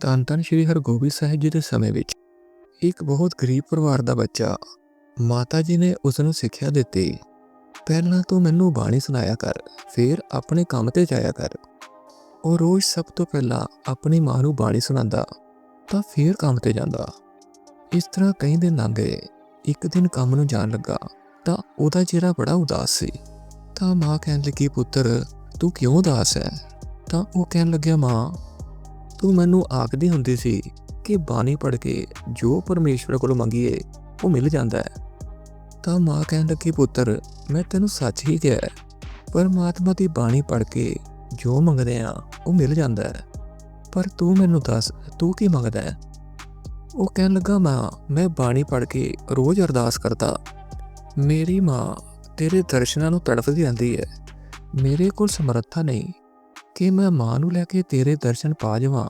ਧੰਨ ਧੰਨ ਸ਼੍ਰੀ ਹਰਗੋਬਿੰਦ ਸਾਹਿਬ ਜੀ ਦੇ ਸਮੇਂ ਵਿੱਚ ਇੱਕ ਬਹੁਤ ਗਰੀਬ ਪਰਿਵਾਰ ਦਾ ਬੱਚਾ ਮਾਤਾ ਜੀ ਨੇ ਉਸ ਨੂੰ ਸਿੱਖਿਆ ਦਿੱਤੀ। ਪਹਿਲਾਂ ਤੂੰ ਮੈਨੂੰ ਬਾਣੀ ਸੁਣਾਇਆ ਕਰ, ਫਿਰ ਆਪਣੇ ਕੰਮ ਤੇ ਜਾਇਆ ਕਰ। ਉਹ ਰੋਜ਼ ਸਭ ਤੋਂ ਪਹਿਲਾਂ ਆਪਣੀ ਮਾਂ ਨੂੰ ਬਾਣੀ ਸੁਣਾਉਂਦਾ, ਤਾਂ ਫਿਰ ਕੰਮ ਤੇ ਜਾਂਦਾ। ਇਸ ਤਰ੍ਹਾਂ ਕਈ ਦਿਨ ਲੰਘ ਗਏ, ਇੱਕ ਦਿਨ ਕੰਮ ਨੂੰ ਜਾਣ ਲੱਗਾ, ਤਾਂ ਉਹਦਾ ਚਿਹਰਾ ਬੜਾ ਉਦਾਸ ਸੀ। ਤਾਂ ਮਾਂ ਕਹਿਣ ਲੱਗੀ, ਪੁੱਤਰ, ਤੂੰ ਕਿਉਂ ਉਦਾਸ ਹੈ ਤਾਂ ਉਹ ਕਹਿਣ ਲੱਗਿਆ, ਮਾਂ ਤੂੰ ਮੈਨੂੰ ਆਖਦੀ ਹੁੰਦੀ ਸੀ ਕਿ ਬਾਣੀ ਪੜ੍ਹ ਕੇ ਜੋ ਪਰਮੇਸ਼ਵਰ ਕੋਲੋਂ ਮੰਗੀਏ, ਉਹ ਮਿਲ ਜਾਂਦਾ ਹੈ। ਤਾਂ ਮਾਂ ਕਹਿਣ ਲੱਗੀ, ਪੁੱਤਰ, ਮੈਂ ਤੈਨੂੰ ਸੱਚ ਹੀ ਕਿਹਾ ਪਰਮਾਤਮਾ ਦੀ ਬਾਣੀ ਪੜ੍ਹ ਕੇ ਜੋ ਮੰਗਦੇ ਆ ਉਹ ਮਿਲ ਜਾਂਦਾ ਹੈ। ਪਰ ਤੂੰ ਮੈਨੂੰ ਦੱਸ, ਤੂੰ ਕੀ ਮੰਗਦਾ ਹੈ? ਉਹ ਕਹਿਣ ਲੱਗਾ, ਮਾਂ, ਮੈਂ ਬਾਣੀ ਪੜ੍ਹ ਕੇ ਰੋਜ਼ ਅਰਦਾਸ ਕਰਦਾ। ਮੇਰੀ ਮਾਂ ਤੇਰੇ ਦਰਸ਼ਨਾਂ ਨੂੰ ਤੜਫਦੀ ਰਹਿੰਦੀ ਹੈ। ਮੇਰੇ ਕੋਲ ਸਮਰੱਥਾ ਨਹੀਂ ਕਿ ਮੈਂ ਮਾਂ ਨੂੰ ਲੈ ਕੇ ਤੇਰੇ ਦਰਸ਼ਨ ਪਾ ਜਾਵਾਂ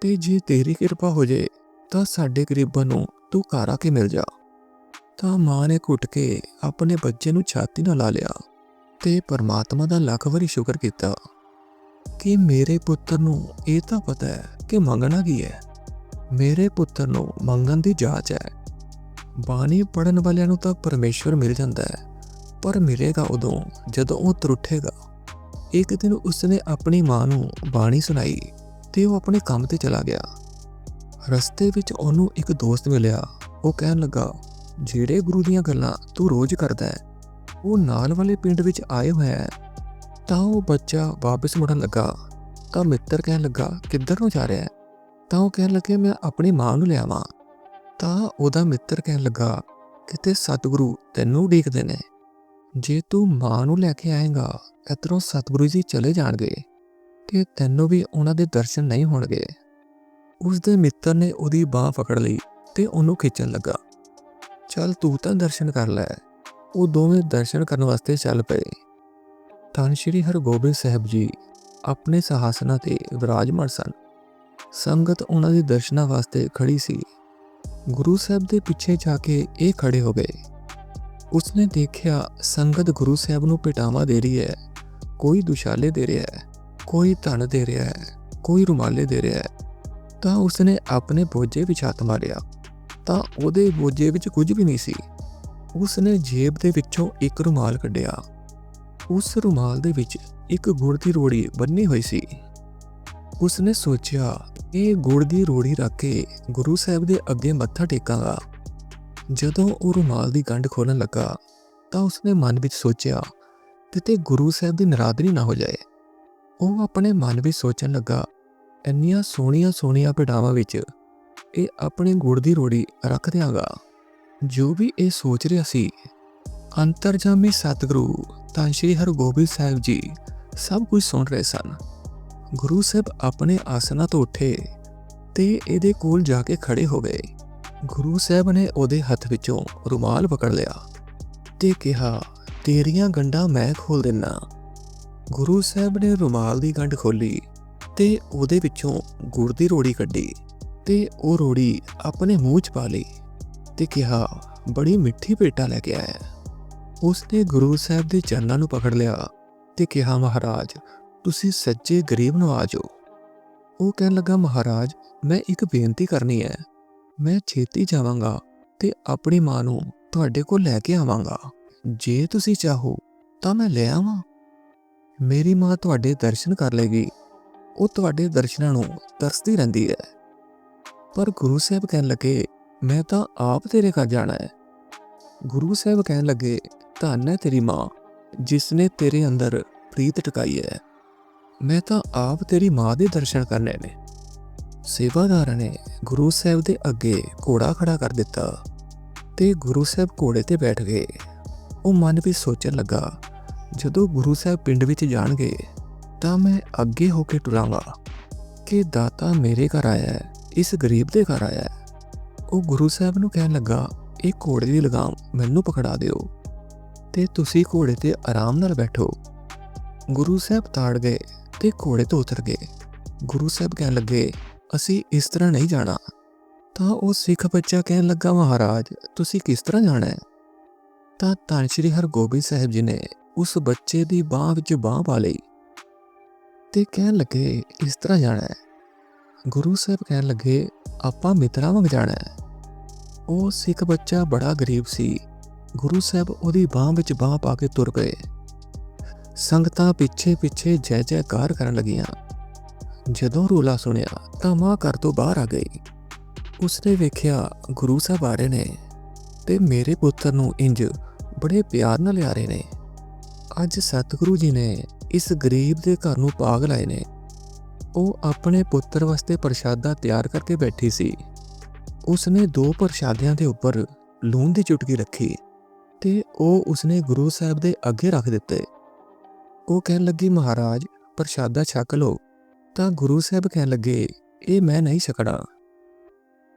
ਤੇ ਜੇ ਤੇਰੀ ਕਿਰਪਾ ਹੋ ਜੇ ਤਾਂ ਸਾਡੇ ਗਰੀਬਾਂ ਨੂੰ ਤੂੰ ਘਰ ਆ ਕੇ ਮਿਲ ਜਾ। ਤਾਂ ਮਾਂ ਨੇ ਘੁੱਟ ਕੇ ਆਪਣੇ ਬੱਚੇ ਨੂੰ ਛਾਤੀ ਨਾਲ ਲਾ ਲਿਆ ਤੇ ਪਰਮਾਤਮਾ ਦਾ ਲੱਖ ਵਾਰੀ ਸ਼ੁਕਰ ਕੀਤਾ। ਕਿ ਮੇਰੇ ਪੁੱਤਰ ਨੂੰ ਇਹ ਤਾਂ ਪਤਾ ਹੈ ਕਿ ਮੰਗਣਾ ਕੀ ਹੈ। ਮੇਰੇ ਪੁੱਤਰ ਨੂੰ ਮੰਗਣ ਦੀ ਜਾਚ ਹੈ। ਬਾਣੀ ਪੜਨ ਵਾਲਿਆਂ ਨੂੰ ਤਾਂ ਪਰਮੇਸ਼ਵਰ ਮਿਲ ਜਾਂਦਾ ਹੈ। ਪਰ ਮਿਲੇਗਾ ਉਦੋਂ ਜਦੋਂ ਉਹ ਤਰੁੱਠੇਗਾ। ਇੱਕ ਦਿਨ ਉਸਨੇ ਆਪਣੀ ਮਾਂ ਨੂੰ ਬਾਣੀ ਸੁਣਾਈ ਤੇ ਉਹ ਆਪਣੇ ਕੰਮ ਤੇ ਚਲਾ ਗਿਆ। ਰਸਤੇ ਵਿੱਚ ਉਹਨੂੰ ਇੱਕ ਦੋਸਤ ਮਿਲਿਆ। ਉਹ ਕਹਿਣ ਲੱਗਾ, ਜਿਹੜੇ ਗੁਰੂ ਦੀਆਂ ਗੱਲਾਂ ਤੂੰ ਰੋਜ਼ ਕਰਦਾ ਹੈ, ਉਹ ਨਾਲ ਵਾਲੇ ਪਿੰਡ ਵਿੱਚ ਆਏ ਹੋਇਆ ਹੈ। ਤਾਂ ਉਹ ਬੱਚਾ ਵਾਪਸ ਮੁੜਨ ਲੱਗਾ। ਤਾਂ ਮਿੱਤਰ ਕਹਿਣ ਲੱਗਾ, ਕਿੱਧਰ ਨੂੰ ਜਾ ਰਿਹਾ ਹੈ? ਤਾਂ ਉਹ ਕਹਿਣ ਲੱਗੇ, ਮੈਂ ਆਪਣੀ ਮਾਂ ਨੂੰ ਲਿਆਵਾਂ। ਤਾਂ ਉਹਦਾ ਮਿੱਤਰ ਕਹਿਣ ਲੱਗਾ, ਕਿਤੇ ਸਤਿਗੁਰੂ ਤੈਨੂੰ ਉਡੀਕਦੇ ਨੇ। ਜੇ ਤੂੰ ਮਾਂ ਨੂੰ ਲੈ ਕੇ ਆਏਗਾ ਇਧਰੋਂ ਸਤਿਗੁਰੂ ਜੀ ਚਲੇ ਜਾਣਗੇ ਤੇ ਤੈਨੂੰ ਵੀ ਉਹਨਾਂ ਦੇ ਦਰਸ਼ਨ ਨਹੀਂ ਹੋਣਗੇ। ਉਸ ਦੇ ਮਿੱਤਰ ਨੇ ਉਹਦੀ ਬਾਹ ਫਕੜ ਲਈ ਤੇ ਉਹਨੂੰ ਖਿੱਚਣ ਲੱਗਾ। ਚੱਲ ਤੂੰ ਤਾਂ ਦਰਸ਼ਨ ਕਰ ਲੈ। ਉਹ ਦੋਵੇਂ ਦਰਸ਼ਨ ਕਰਨ ਵਾਸਤੇ ਚੱਲ ਪਏ। ਤਾਂ ਸ਼੍ਰੀ ਹਰਗੋਬਿੰਦ ਸਾਹਿਬ ਜੀ ਆਪਣੇ ਸਿਹਾਸਨਾਂ ਤੇ ਵਿਰਾਜਮਾਨ ਸਨ। ਸੰਗਤ ਉਹਨਾਂ ਦੇ ਦਰਸ਼ਨਾਂ ਵਾਸਤੇ ਖੜੀ ਸੀ। ਗੁਰੂ ਸਾਹਿਬ ਦੇ ਪਿੱਛੇ ਜਾ ਕੇ ਇਹ ਖੜੇ ਹੋ ਗਏ। ਉਸਨੇ ਦੇਖਿਆ ਸੰਗਤ ਗੁਰੂ ਸਾਹਿਬ ਨੂੰ ਪਟਾਵਾ ਦੇ ਰਹੀ ਹੈ। ਕੋਈ ਦੁਸ਼ਾਲੇ ਦੇ ਰਿਹਾ ਹੈ, ਕੋਈ ਧਨ ਦੇ ਰਿਹਾ ਹੈ, ਕੋਈ ਰੁਮਾਲੇ ਦੇ ਰਿਹਾ ਹੈ, ਤਾਂ ਉਸਨੇ ਆਪਣੇ ਬੋਝੇ ਵਿੱਚ ਹੱਥ ਮਾਰਿਆ। ਤਾਂ ਉਹਦੇ ਬੋਝੇ ਵਿੱਚ ਕੁਝ ਵੀ ਨਹੀਂ ਸੀ। ਉਸਨੇ ਜੇਬ ਦੇ ਵਿੱਚੋਂ ਇੱਕ ਰੁਮਾਲ ਕੱਢਿਆ। ਉਸ ਰੁਮਾਲ ਦੇ ਵਿੱਚ ਇੱਕ ਗੁੜ ਦੀ ਰੋੜੀ ਬੰਨੀ ਹੋਈ ਸੀ। ਉਸਨੇ ਸੋਚਿਆ, ਇਹ ਗੁੜ ਦੀ ਰੋੜੀ ਰੱਖ ਕੇ ਗੁਰੂ ਸਾਹਿਬ ਦੇ ਅੱਗੇ ਮੱਥਾ ਟੇਕਾਂਗਾ। ਜਦੋਂ ਉਹ ਰੁਮਾਲ ਦੀ ਗੰਢ ਖੋਲਣ ਲੱਗਾ, ਤਾਂ ਉਸਨੇ ਮਨ ਵਿੱਚ ਸੋਚਿਆ ਕਿਤੇ ਗੁਰੂ ਸਾਹਿਬ ਦੀ ਨਰਾਦਰੀ ਨਾ ਹੋ ਜਾਏ। ਉਹ ਆਪਣੇ ਮਨ ਵਿੱਚ ਸੋਚਣ ਲੱਗਾ, ਇੰਨੀਆਂ ਸੋਹਣੀਆਂ ਸੋਹਣੀਆਂ ਪਟਾਵਾਂ ਵਿੱਚ ਇਹ ਆਪਣੇ ਗੁੜ ਦੀ ਰੋੜੀ ਰੱਖ ਦਿਆਂਗਾ। ਜੋ ਵੀ ਇਹ ਸੋਚ ਰਿਹਾ ਸੀ, ਅੰਤਰਜਾਮੀ ਸਤਿਗੁਰੂ, ਤਾਂ ਸ਼੍ਰੀ ਹਰਗੋਬਿੰਦ ਸਾਹਿਬ ਜੀ ਸਭ ਕੁਝ ਸੁਣ ਰਹੇ ਸਨ। ਗੁਰੂ ਸਾਹਿਬ ਆਪਣੇ ਆਸਨਾਂ ਤੋਂ ਉੱਠੇ ਤੇ ਇਹਦੇ ਕੋਲ ਜਾ ਕੇ ਖੜੇ ਹੋ ਗਏ। ਗੁਰੂ ਸਾਹਿਬ ਨੇ ਉਹਦੇ ਹੱਥ ਵਿੱਚੋਂ ਰੁਮਾਲ ਪਕੜ ਲਿਆ ਤੇ ਕਿਹਾ ਤੇਰੀਆਂ ਗੰਢਾਂ ਮੈਂ ਖੋਲ ਦਿੰਨਾ। ਗੁਰੂ ਸਾਹਿਬ ਨੇ ਰੁਮਾਲ ਦੀ ਗੰਢ ਖੋਲੀ ਤੇ ਉਹਦੇ ਵਿੱਚੋਂ ਗੁੜ ਦੀ ਰੋੜੀ ਕੱਢੀ ਤੇ ਉਹ ਰੋੜੀ ਆਪਣੇ ਮੂੰਹ 'ਚ ਪਾ ਲਈ ਤੇ ਕਿਹਾ, ਬੜੀ ਮਿੱਠੀ ਪੇਟਾ ਲੈ ਕੇ ਆਇਆ ਉਸਨੇ ਗੁਰੂ ਸਾਹਿਬ ਦੇ ਚਰਨਾਂ ਨੂੰ ਪਕੜ ਲਿਆ ਤੇ ਕਿਹਾ, ਮਹਾਰਾਜ, ਤੁਸੀਂ ਸੱਚੇ ਗਰੀਬ ਨਵਾਜ ਹੋ ਉਹ ਕਹਿਣ ਲੱਗਾ, ਮਹਾਰਾਜ, ਮੈਂ ਇੱਕ ਬੇਨਤੀ ਕਰਨੀ ਹੈ। ਮੈਂ ਛੇਤੀ ਜਾਵਾਂਗਾ ਤੇ ਆਪਣੀ ਮਾਂ ਨੂੰ ਤੁਹਾਡੇ ਕੋਲ ਲੈ ਕੇ ਆਵਾਂਗਾ। ਜੇ ਤੁਸੀਂ ਚਾਹੋ ਤਾਂ ਮੈਂ ਲੈ ਆਵਾਂ। ਮੇਰੀ ਮਾਂ ਤੁਹਾਡੇ ਦਰਸ਼ਨ ਕਰ ਲੇਗੀ ਉਹ ਤੁਹਾਡੇ ਦਰਸ਼ਨਾਂ ਨੂੰ ਤਰਸਦੀ ਰਹਿੰਦੀ ਹੈ। ਪਰ ਗੁਰੂ ਸਾਹਿਬ ਕਹਿਣ ਲੱਗੇ, ਮੈਂ ਤਾਂ ਆਪ ਤੇਰੇ ਘਰ ਜਾਣਾ ਹੈ। ਗੁਰੂ ਸਾਹਿਬ ਕਹਿਣ ਲੱਗੇ, ਧੰਨ ਹੈ ਤੇਰੀ ਮਾਂ, ਜਿਸ ਨੇ ਤੇਰੇ ਅੰਦਰ ਪ੍ਰੀਤ ਟਿਕਾਈ ਹੈ। ਮੈਂ ਤਾਂ ਆਪ ਤੇਰੀ ਮਾਂ ਦੇ ਦਰਸ਼ਨ ਕਰਨੇ ਨੇ। ਸੇਵਾਦਾਰਾਂ ਨੇ ਗੁਰੂ ਸਾਹਿਬ ਦੇ ਅੱਗੇ ਘੋੜਾ ਖੜਾ ਕਰ ਦਿੱਤਾ ਤੇ ਗੁਰੂ ਸਾਹਿਬ ਘੋੜੇ ਤੇ ਬੈਠ ਗਏ। ਉਹ ਮਨ ਵਿੱਚ ਸੋਚਣ ਲੱਗਾ, ਜਦੋਂ ਗੁਰੂ ਸਾਹਿਬ ਪਿੰਡ ਵਿੱਚ ਜਾਣਗੇ, ਤਾਂ ਮੈਂ ਅੱਗੇ ਹੋ ਕੇ ਟੁਰਾਂਗਾ ਕਿ ਦਾਤਾ ਮੇਰੇ ਘਰ ਆਇਆ ਹੈ, ਇਸ ਗਰੀਬ ਦੇ ਘਰ ਆਇਆ ਹੈ। ਉਹ ਗੁਰੂ ਸਾਹਿਬ ਨੂੰ ਕਹਿਣ ਲੱਗਾ, ਇਹ ਘੋੜੇ ਦੀ ਲਗਾਮ ਮੈਨੂੰ ਪਕੜਾ ਦਿਓ ਤੇ ਤੁਸੀਂ ਘੋੜੇ ਤੇ ਆਰਾਮ ਨਾਲ ਬੈਠੋ। ਗੁਰੂ ਸਾਹਿਬ ਤਾੜ ਗਏ ਤੇ ਘੋੜੇ ਤੋਂ ਉਤਰ ਗਏ। ਗੁਰੂ ਸਾਹਿਬ ਕਹਿਣ ਲੱਗੇ, ਅਸੀਂ ਇਸ ਤਰ੍ਹਾਂ ਨਹੀਂ ਜਾਣਾ। ਤਾਂ ਉਹ ਸਿੱਖ ਬੱਚਾ ਕਹਿਣ ਲੱਗਾ, ਮਹਾਰਾਜ, ਤੁਸੀਂ ਕਿਸ ਤਰ੍ਹਾਂ ਜਾਣਾ ਹੈ? ਤਾਂ ਧੰਨ ਸ਼੍ਰੀ ਹਰਗੋਬਿੰਦ ਸਾਹਿਬ ਜੀ ਨੇ ਉਸ ਬੱਚੇ ਦੀ ਬਾਹ ਵਿੱਚ ਬਾਹ ਪਾ ਲਈ ਤੇ ਕਹਿਣ ਲੱਗੇ ਇਸ ਤਰ੍ਹਾਂ ਜਾਣਾ ਹੈ? ਗੁਰੂ ਸਾਹਿਬ ਕਹਿਣ ਲੱਗੇ, ਆਪਾਂ ਮਿੱਤਰਾਂ ਵਾਂਗ ਜਾਣਾ ਹੈ। ਉਹ ਸਿੱਖ ਬੱਚਾ ਬੜਾ ਗਰੀਬ ਸੀ। ਗੁਰੂ ਸਾਹਿਬ ਉਹਦੀ ਬਾਹ ਵਿੱਚ ਬਾਹ ਪਾ ਕੇ ਤੁਰ ਪਏ। ਸੰਗਤਾਂ ਪਿੱਛੇ ਪਿੱਛੇ ਜੈ ਜੈਕਾਰ ਕਰਨ ਲੱਗੀਆਂ। ਜਦੋਂ ਰੋਲਾ ਸੁਣਿਆ ਤਾਂ ਮਾਂ ਘਰ ਤੋਂ ਬਾਹਰ ਆ ਗਈ। ਉਸਨੇ ਵੇਖਿਆ ਗੁਰੂ ਸਾਹਿਬ ਆ ਰਹੇ ਨੇ ਤੇ ਮੇਰੇ ਪੁੱਤਰ ਨੂੰ ਇੰਜ ਬੜੇ ਪਿਆਰ ਨਾਲ ਲਿਆ ਰਹੇ ਨੇ। ਅੱਜ ਸਤਿਗੁਰੂ ਜੀ ਨੇ ਇਸ ਗਰੀਬ ਦੇ ਘਰ ਨੂੰ ਪਾਗ ਲਾਏ ਨੇ। ਉਹ ਆਪਣੇ ਪੁੱਤਰ ਵਾਸਤੇ ਪ੍ਰਸ਼ਾਦਾ ਤਿਆਰ ਕਰਕੇ ਬੈਠੀ ਸੀ। ਉਸਨੇ ਦੋ ਪ੍ਰਸ਼ਾਦਿਆਂ ਦੇ ਉੱਪਰ ਲੂਣ ਦੀ ਚੁਟਕੀ ਰੱਖੀ ਤੇ ਉਹ ਉਸਨੇ ਗੁਰੂ ਸਾਹਿਬ ਦੇ ਅੱਗੇ ਰੱਖ ਦਿੱਤੇ। ਉਹ ਕਹਿਣ ਲੱਗੀ, ਮਹਾਰਾਜ, ਪ੍ਰਸ਼ਾਦਾ ਛਕ ਲਓ। ਤਾਂ ਗੁਰੂ ਸਾਹਿਬ ਕਹਿਣ ਲੱਗੇ, ਇਹ ਮੈਂ ਨਹੀਂ ਛਕਣਾ।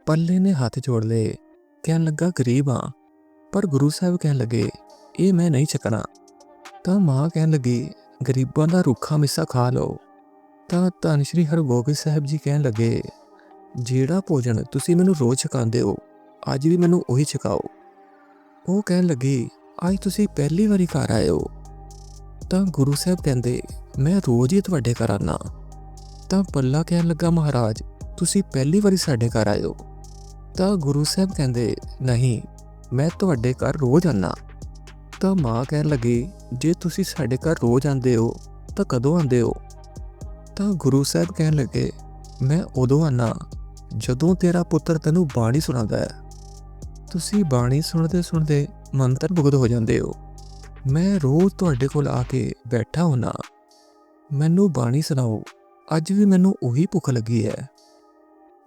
ਪੱਲੇ ਨੇ ਹੱਥ ਜੋੜ ਲਏ। ਕਹਿਣ ਲੱਗਾ, ਗਰੀਬ ਹਾਂ ਪਰ ਗੁਰੂ ਸਾਹਿਬ ਕਹਿਣ ਲੱਗੇ, ਇਹ ਮੈਂ ਨਹੀਂ ਛਕਣਾ ਤਾਂ ਮਾਂ ਕਹਿਣ ਲੱਗੀ, ਗਰੀਬਾਂ ਦਾ ਰੁੱਖਾ ਮਿੱਸਾ ਖਾ ਲਓ। ਤਾਂ ਧੰਨ ਸ਼੍ਰੀ ਹਰਗੋਬਿੰਦ ਸਾਹਿਬ ਜੀ ਕਹਿਣ ਲੱਗੇ, ਜਿਹੜਾ ਭੋਜਨ ਤੁਸੀਂ ਮੈਨੂੰ ਰੋਜ਼ ਛਕਾਉਂਦੇ ਹੋ, ਅੱਜ ਵੀ ਮੈਨੂੰ ਉਹੀ ਛਕਾਓ। ਉਹ ਕਹਿਣ ਲੱਗੀ, ਅੱਜ ਤੁਸੀਂ ਪਹਿਲੀ ਵਾਰੀ ਘਰ ਆਏ ਹੋ। ਤਾਂ ਗੁਰੂ ਸਾਹਿਬ ਕਹਿੰਦੇ, ਮੈਂ ਰੋਜ਼ ਹੀ ਤੁਹਾਡੇ ਘਰ ਆਨਾ ਤਾਂ ਪੱਲਾ ਕਹਿਣ ਲੱਗਾ, ਮਹਾਰਾਜ, ਤੁਸੀਂ ਪਹਿਲੀ ਵਾਰੀ ਸਾਡੇ ਘਰ ਆਏ ਹੋ। ਤਾਂ ਗੁਰੂ ਸਾਹਿਬ ਕਹਿੰਦੇ, ਨਹੀਂ ਮੈਂ ਤੁਹਾਡੇ ਘਰ ਰੋਜ਼ ਆਨਾ ਤਾਂ ਮਾਂ ਕਹਿਣ ਲੱਗੀ, ਜੇ ਤੁਸੀਂ ਸਾਡੇ ਘਰ ਰੋਜ਼ ਆਉਂਦੇ ਹੋ, ਤਾਂ ਕਦੋਂ ਆਉਂਦੇ ਹੋ? ਤਾਂ ਗੁਰੂ ਸਾਹਿਬ ਕਹਿਣ ਲੱਗੇ, ਮੈਂ ਉਦੋਂ ਆਨਾ ਜਦੋਂ ਤੇਰਾ ਪੁੱਤਰ ਤੈਨੂੰ ਬਾਣੀ ਸੁਣਾਉਂਦਾ ਹੈ। ਤੁਸੀਂ ਬਾਣੀ ਸੁਣਦੇ ਸੁਣਦੇ ਮੰਤਰ ਭੁਗਤ ਹੋ ਜਾਂਦੇ ਹੋ। ਮੈਂ ਰੋਜ਼ ਤੁਹਾਡੇ ਕੋਲ ਆ ਕੇ ਬੈਠਾ ਹੁਣਾ ਮੈਨੂੰ ਬਾਣੀ ਸੁਣਾਓ। ਅੱਜ ਵੀ ਮੈਨੂੰ ਉਹੀ ਭੁੱਖ ਲੱਗੀ ਹੈ।